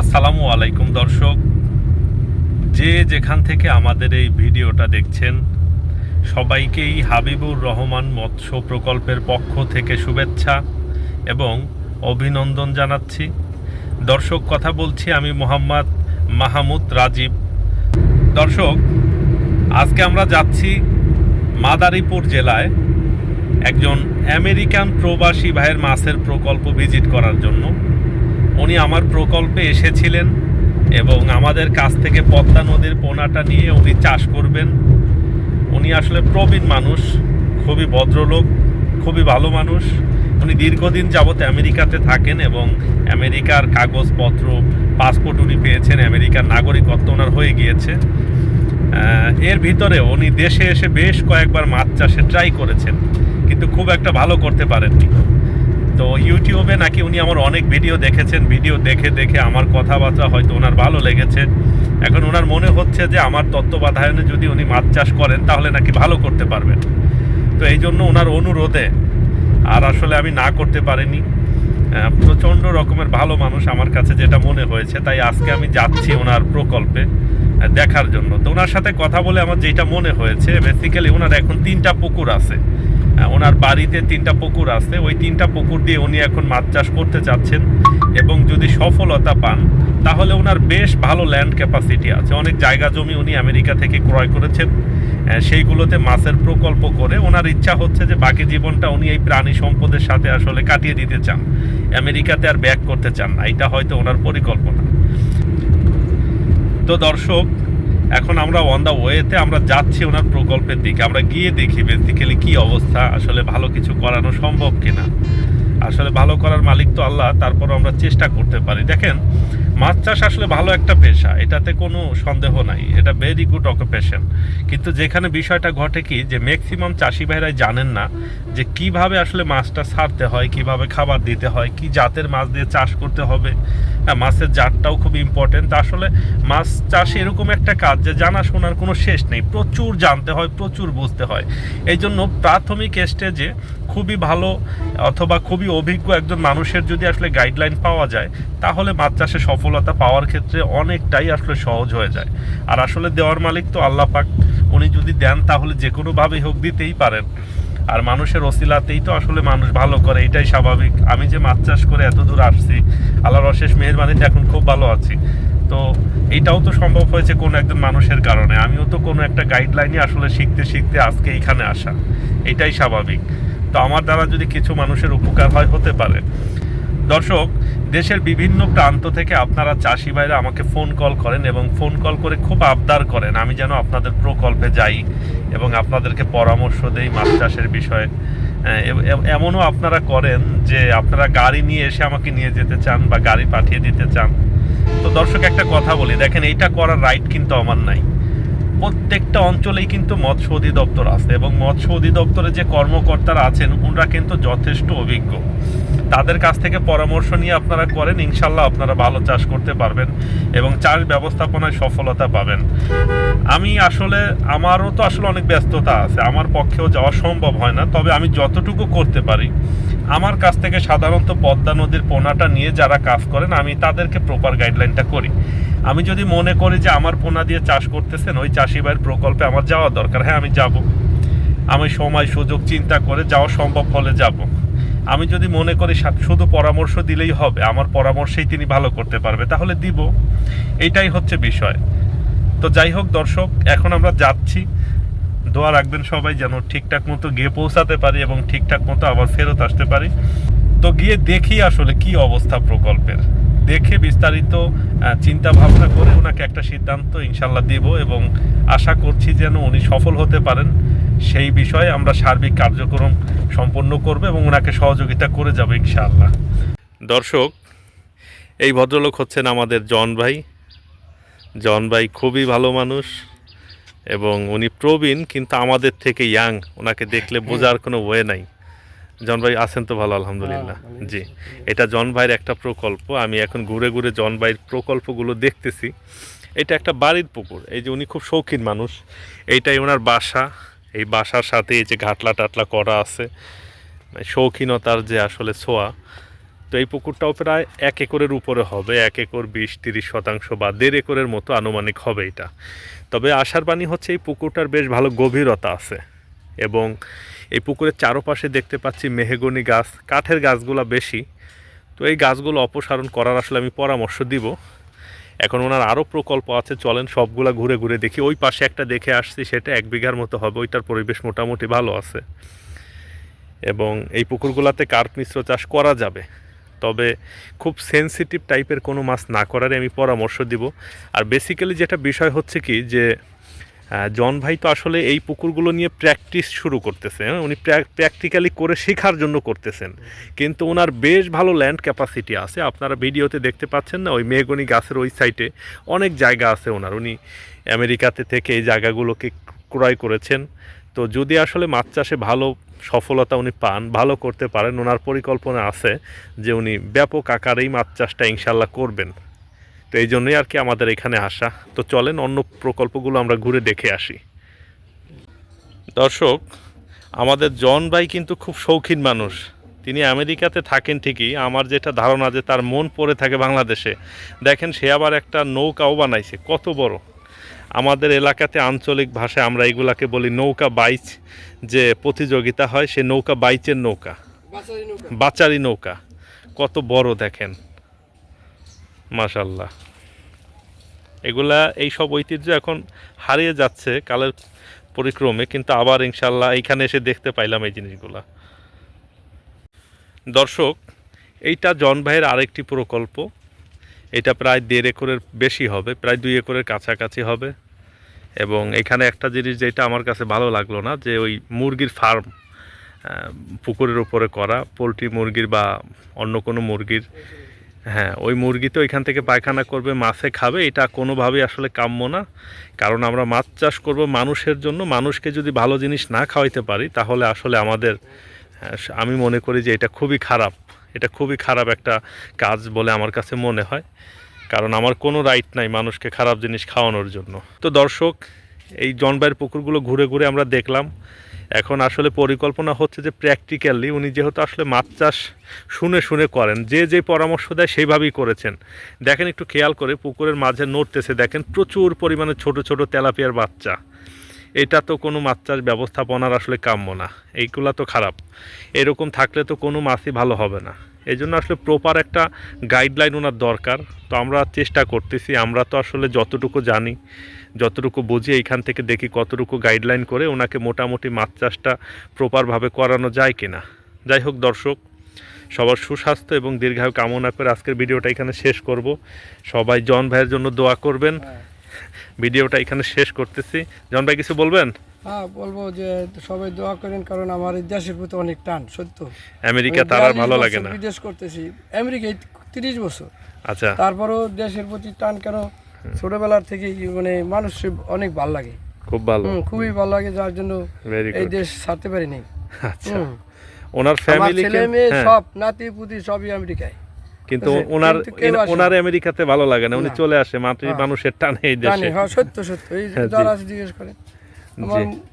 আসসালামু আলাইকুম, দর্শক। যে যেখান থেকে আমাদের এই ভিডিওটা দেখছেন, সবাইকেই হাবিবুর রহমান মৎস্য প্রকল্পের পক্ষ থেকে শুভেচ্ছা এবং অভিনন্দন জানাচ্ছি। দর্শক, কথা বলছি আমি মোহাম্মদ মাহমুদ রাজীব। দর্শক, আজকে আমরা যাচ্ছি মাদারীপুর জেলায় একজন আমেরিকান প্রবাসী ভাইয়ের মাছের প্রকল্প ভিজিট করার জন্য। উনি আমার প্রকল্পে এসেছিলেন এবং আমাদের কাছ থেকে পদ্মা নদীর পোনাটা নিয়ে উনি চাষ করবেন। উনি আসলে প্রবীণ মানুষ, খুবই ভদ্রলোক, খুবই ভালো মানুষ। উনি দীর্ঘদিন যাবত আমেরিকাতে থাকেন এবং আমেরিকার কাগজপত্র, পাসপোর্ট উনি পেয়েছেন, আমেরিকার নাগরিকত্ব ওনার হয়ে গিয়েছে। এর ভিতরে উনি দেশে এসে বেশ কয়েকবার মাছ চাষে ট্রাই করেছেন, কিন্তু খুব একটা ভালো করতে পারেননি। তো ইউটিউবে নাকি উনি আমার অনেক ভিডিও দেখেছেন ভিডিও দেখে দেখে আমার কথাবার্তা হয়তো ওনার ভালো লেগেছে। এখন ওনার মনে হচ্ছে যে আমার তত্ত্বাবধায়নে যদি উনি মাছ চাষ করেন, তাহলে নাকি ভালো করতে পারবেন। তো এই জন্য ওনার অনুরোধে, আর আসলে আমি না করতে পারিনি। প্রচণ্ড রকমের ভালো মানুষ আমার কাছে যেটা মনে হয়েছে, তাই আজকে আমি যাচ্ছি ওনার প্রকল্পে দেখার জন্য। তো ওনার সাথে কথা বলে আমার যেটা মনে হয়েছে বেসিক্যালি ওনার এখন তিনটা পুকুর আছে। ওনার বাড়িতে তিনটা পুকুর আছে। ওই তিনটা পুকুর দিয়ে উনি এখন মাছ চাষ করতে চাচ্ছেন এবং যদি সফলতা পান, তাহলে ওনার বেশ ভালো ল্যান্ড ক্যাপাসিটি আছে। অনেক জায়গা জমি উনি আমেরিকা থেকে ক্রয় করেছেন। সেইগুলোতে মাছের প্রকল্প করে ওনার ইচ্ছা হচ্ছে যে বাকি জীবনটা উনি এই প্রাণী সম্পদের সাথে আসলে কাটিয়ে দিতে চান। আমেরিকাতে আর ব্যাক করতে চান না। এটা হয়তো ওনার পরিকল্পনা। তো দর্শক এখন আমরা অন দ্য ওয়েতে আমরা যাচ্ছি ওনার প্রকল্পের দিকে। আমরা গিয়ে দেখি বেসিক্যালি কি অবস্থা, আসলে ভালো কিছু করানো সম্ভব কিনা। আসলে ভালো করার মালিক তো আল্লাহ তারপর আমরা চেষ্টা করতে পারি। দেখেন মাছ চাষ আসলে ভালো একটা পেশা, এটাতে কোনো সন্দেহ নাই, এটা ভেরি গুড অকুপেশন কিন্তু যেখানে বিষয়টা ঘটে কি, যে ম্যাক্সিমাম চাষি ভাইরাই জানেন না যে কীভাবে আসলে মাছটা ছাড়তে হয়, কীভাবে খাবার দিতে হয়, কি জাতের মাছ দিয়ে চাষ করতে হবে। হ্যাঁ মাছের জাতটাও খুব ইম্পর্টেন্ট আসলে মাছ চাষ এরকম একটা কাজ যে জানাশোনার কোনো শেষ নেই, প্রচুর জানতে হয়, প্রচুর বুঝতে হয়। এই জন্য প্রাথমিক স্টেজে খুবই ভালো অথবা খুবই অভিজ্ঞ একজন মানুষের যদি আসলে গাইডলাইন পাওয়া যায়, তাহলে মাছ চাষে সফলতা পাওয়ার ক্ষেত্রে অনেকটাই আসলে সহজ হয়ে যায়। আর আসলে দেওয়ার মালিক তো আল্লাহ পাক, উনি যদি দেন তাহলে যে কোনোভাবেই হোক দিতেই পারেন। আর মানুষের অসিলাতেই তো আসলে মানুষ ভালো করে, এটাই স্বাভাবিক। আমি যে মাছ চাষ করে এত দূর আসছি, আল্লাহর অশেষ মেহরবানিতে এখন খুব ভালো আছি। তো এইটাও তো সম্ভব হয়েছে কোনো একজন মানুষের কারণে। আমিও তো কোনো একটা গাইডলাইনই আসলে শিখতে শিখতে আজকে এইখানে আসা। এটাই স্বাভাবিক। তো আমার দ্বারা যদি কিছু মানুষের উপকার হয়, হতে পারে। দর্শক, দেশের বিভিন্ন প্রান্ত থেকে আপনারা চাষি ভাইরা আমাকে ফোন কল করেন এবং ফোন কল করে খুব আবদার করেন, আমি যেন আপনাদের প্রকল্পে যাই এবং আপনাদেরকে পরামর্শ দেই মাছ চাষের বিষয়ে। এমনও আপনারা করেন যে আপনারা গাড়ি নিয়ে এসে আমাকে নিয়ে যেতে চান বা গাড়ি পাঠিয়ে দিতে চান। তো দর্শক, একটা কথা বলি, দেখেন এইটা করার রাইট কিন্তু আমার নাই। প্রত্যেকটা অঞ্চলেই কিন্তু মৎস্য অধিদপ্তর আছে এবং মৎস্য অধিদপ্তরে যে কর্মকর্তারা আছেন ওনারা কিন্তু যথেষ্ট অভিজ্ঞ। তাদের কাছ থেকে পরামর্শ নিয়ে আপনারা করেন, ইনশাল্লাহ আপনারা ভালো চাষ করতে পারবেন এবং চাষ ব্যবস্থাপনায় সফলতা পাবেন। আমি আসলে, আমারও তো আসলে অনেক ব্যস্ততা আছে, আমার পক্ষেও যাওয়া সম্ভব হয় না, তবে আমি যতটুকু করতে পারি, আমার কাছ থেকে সাধারণত পদ্মা নদীর পোনাটা নিয়ে যারা কাজ করেন, আমি তাদেরকে প্রপার গাইডলাইনটা করি। আমি যদি মনে করি যে আমার পোনা দিয়ে চাষ করতেছেন, ওই চাষি ভাইয়ের প্রকল্পে আমার যাওয়া দরকার হ্যাঁ আমি যাব। আমি সময়, সুযোগ, চিন্তা করে যাওয়া সম্ভব হলে যাব। আমি যদি মনে করি শুধু পরামর্শ দিলেই হবে, আমার পরামর্শেই তিনি ভালো করতে পারবে, তাহলে দিব। এইটাই হচ্ছে বিষয়। তো যাই হোক দর্শক, এখন আমরা যাচ্ছি। দোয়া রাখবেন সবাই যেন ঠিকঠাক মতো গিয়ে পৌঁছাতে পারি এবং ঠিকঠাক মতো আবার ফেরত আসতে পারি। তো গিয়ে দেখি আসলে কি অবস্থা প্রকল্পের। দেখে বিস্তারিত চিন্তা ভাবনা করে ওনাকে একটা সিদ্ধান্ত ইনশাল্লাহ দিব এবং আশা করছি যেন উনি সফল হতে পারেন। সেই বিষয়ে আমরা সার্বিক কার্যক্রম সম্পন্ন করব এবং ওনাকে সহযোগিতা করে যাব ইনশাআল্লাহ। দর্শক এই ভদ্রলোক হচ্ছেন আমাদের জন ভাই। জন ভাই খুবই ভালো মানুষ এবং উনি প্রবীণ কিন্তু আমাদের থেকে ইয়াং। ওনাকে দেখলে বোঝার কোনো ওয়ে নাই। জন ভাই আছেন তো ভালো আলহামদুলিল্লাহ। জি। এটা জন ভাইয়ের একটা প্রকল্প। আমি এখন ঘুরে ঘুরে জন ভাইয়ের প্রকল্পগুলো দেখতেছি। এটা একটা বাড়ির পুকুর। এই যে উনি খুব শৌখিন মানুষ। এইটাই ওনার বাসা। এই বাসার সাথে এই যে ঘাটলা টাটলা করা আছে শৌখিনতার যে আসলে ছোঁয়া, তো এই পুকুরটাও প্রায় এক একরের উপরে হবে, এক একর বিশ তিরিশ শতাংশ বা দেড় একরের মতো আনুমানিক হবে এটা। তবে আশার বাণী হচ্ছে এই পুকুরটার বেশ ভালো গভীরতা আছে এবং এই পুকুরের চারপাশে দেখতে পাচ্ছি মেহেগনি গাছ, কাঠের গাছগুলো বেশি। তো এই গাছগুলো অপসারণ করার আসলে আমি পরামর্শ দিব। এখন ওনার আরও প্রকল্প আছে, চলেন সবগুলা ঘুরে ঘুরে দেখি। ওই পাশে একটা দেখে আসছি, সেটা এক বিঘার মতো হবে, ওইটার পরিবেশ মোটামুটি ভালো আছে। এবং এই পুকুরগুলোতে কার্প মিশ্র চাষ করা যাবে। তবে খুব সেন্সিটিভ টাইপের কোনো মাছ না করারই আমি পরামর্শ দিব। আর বেসিক্যালি যেটা বিষয় হচ্ছে কি, যে জন ভাই তো আসলে এই পুকুরগুলো নিয়ে প্র্যাকটিস শুরু করতেছে। হ্যাঁ? উনি প্র্যাকটিক্যালি করে শেখার জন্য করতেছেন। কিন্তু ওনার বেশ ভালো ল্যান্ড ক্যাপাসিটি আছে। আপনারা ভিডিওতে দেখতে পাচ্ছেন না, ওই মেহগনি গাছের ওই সাইটে অনেক জায়গা আছে ওনার উনি আমেরিকাতে থেকে এই জায়গাগুলোকে ক্রয় করেছেন। তো যদি আসলে মাছ চাষে ভালো সফলতা উনি পান, ভালো করতে পারেন ওনার পরিকল্পনা আছে যে উনি ব্যাপক আকারেই মাছ চাষটা ইনশাল্লাহ করবেন। তো এই জন্যই আর কি আমাদের এখানে আসা। তো চলেন, অন্য প্রকল্পগুলো আমরা ঘুরে দেখে আসি। দর্শক, আমাদের জন ভাই কিন্তু খুব শৌখিন মানুষ। তিনি আমেরিকাতে থাকেন ঠিকই। আমার যেটা ধারণা যে তার মন পড়ে থাকে বাংলাদেশে। দেখেন, সে আবার একটা নৌকাও বানাইছে। কত বড়। আমাদের এলাকাতে আঞ্চলিক ভাষায় আমরা এগুলাকে বলি নৌকা বাইচ। যে প্রতিযোগিতা হয়, সে নৌকা বাইচের নৌকা। বাচারি নৌকা। কত বড়, দেখেন। মাশাল্লাহ এগুলা এই সব ঐতিহ্য এখন হারিয়ে যাচ্ছে কালের পরিক্রমে, কিন্তু আবার ইনশাল্লাহ এইখানে এসে দেখতে পাইলাম এই জিনিসগুলা। দর্শক, এইটা জন ভাইয়ের আরেকটি প্রকল্প। এটা প্রায় দেড় একরের বেশি হবে, প্রায় দুই একরের কাছাকাছি হবে। এবং এখানে একটা জিনিস যেটা আমার কাছে ভালো লাগল না, যে ওই মুরগির ফার্ম পুকুরের উপরে করা, পোলট্রি মুরগির বা অন্য কোনো মুরগির হ্যাঁ ওই মুরগি তো এখান থেকে পায়খানা করবে, মাছে খাবে, এটা কোনোভাবেই আসলে কাম্য না। কারণ আমরা মাছ চাষ করব মানুষের জন্য, মানুষকে যদি ভালো জিনিস না খাওয়াইতে পারি, তাহলে আসলে আমাদের আমি মনে করি যে এটা খুবই খারাপ। এটা খুবই খারাপ একটা কাজ বলে আমার কাছে মনে হয়। কারণ আমার কোনো রাইট নাই মানুষকে খারাপ জিনিস খাওয়ানোর জন্য। তো দর্শক, এই জনবাইয়ের পুকুরগুলো ঘুরে ঘুরে আমরা দেখলাম। এখন আসলে পরিকল্পনা হচ্ছে যে প্র্যাকটিক্যালি উনি যেহেতু আসলে মাছ চাষ শুনে শুনে করেন, যে যে পরামর্শ দেয় সেইভাবেই করেছেন। দেখেন একটু খেয়াল করে, পুকুরের মাঝে নড়তেছে, দেখেন প্রচুর পরিমাণে ছোট ছোট তেলাপিয়ার বাচ্চা। এটা তো কোনো মাছ চাষ ব্যবস্থাপনার আসলে কাম্য না, এইগুলা তো খারাপ। এরকম থাকলে তো কোনো মাছই ভালো হবে না। এই জন্য আসলে প্রপার একটা গাইডলাইন ওনার দরকার। তো আমরা চেষ্টা করতেছি, আমরা তো আসলে যতটুকু জানি যতটুকু বুঝি এইখান থেকে দেখি কতটুকু গাইডলাইন করে ওনাকে মোটামুটি মাছ চাষটা প্রপারভাবে করানো যায় কিনা। যাই হোক দর্শক সবার সুস্বাস্থ্য এবং দীর্ঘায়ু কামনা করে আজকের ভিডিওটা এখানে শেষ করব। সবাই জন ভাইয়ের জন্য দোয়া করবেন। ভিডিওটা এখানে শেষ করতেছি। জন ভাই কিছু বলবেন? হ্যাঁ বলব যে সবাই দোয়া করেন কারণ আমার দেশের প্রতি অনেক টান সত্য। আমেরিকা আমি তার আর ভালো লাগে না। বিদেশ করতেছি আমেরিকায় তিরিশ বছর। আচ্ছা। তারপরেও দেশের প্রতি টান কেন ছোটবেলার থেকে মানে মানুষ অনেক ভালো লাগে। খুব ভালো খুবই ভালো লাগে যার জন্য এই দেশ ছাড়তে পারিনি। আচ্ছা। ওনার ফ্যামিলি ছেলে মেয়ে সব নাতি পুতি সবই আমেরিকায়। কিন্তু কিন্তু ওনার। ওনার আমেরিকাতে ভালো লাগে না উনি চলে আসে মাতৃ হ্যাঁ। মানুষের টানে এই দেশে। হ্যাঁ সত্য সত্য। এই হ্যাঁ, যারা আছে জিজ্ঞেস করে।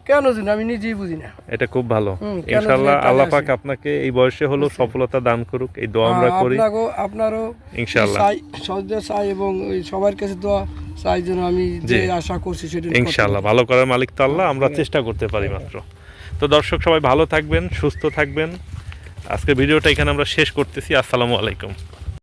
কেন জানি আমি নিজেই বুঝি না। এটা খুব ভালো। ইনশাআল্লাহ আল্লাহ পাক আপনাকে এই বয়সে হলো সফলতা দান করুক এই দোয়া আমরা করি। আপনাকেও আপনারও ইনশাআল্লাহ। চাই এবং সবার কাছে দোয়া চাই যেন আমি যে আশা করছি সেটা ইনশাআল্লাহ ভালো করার মালিক তো আল্লাহ আমরা চেষ্টা করতে পারি মাত্র। তো দর্শক সবাই ভালো থাকবেন সুস্থ থাকবেন। আজকে ভিডিওটা এখানে আমরা শেষ করতেছি আসসালামু আলাইকুম।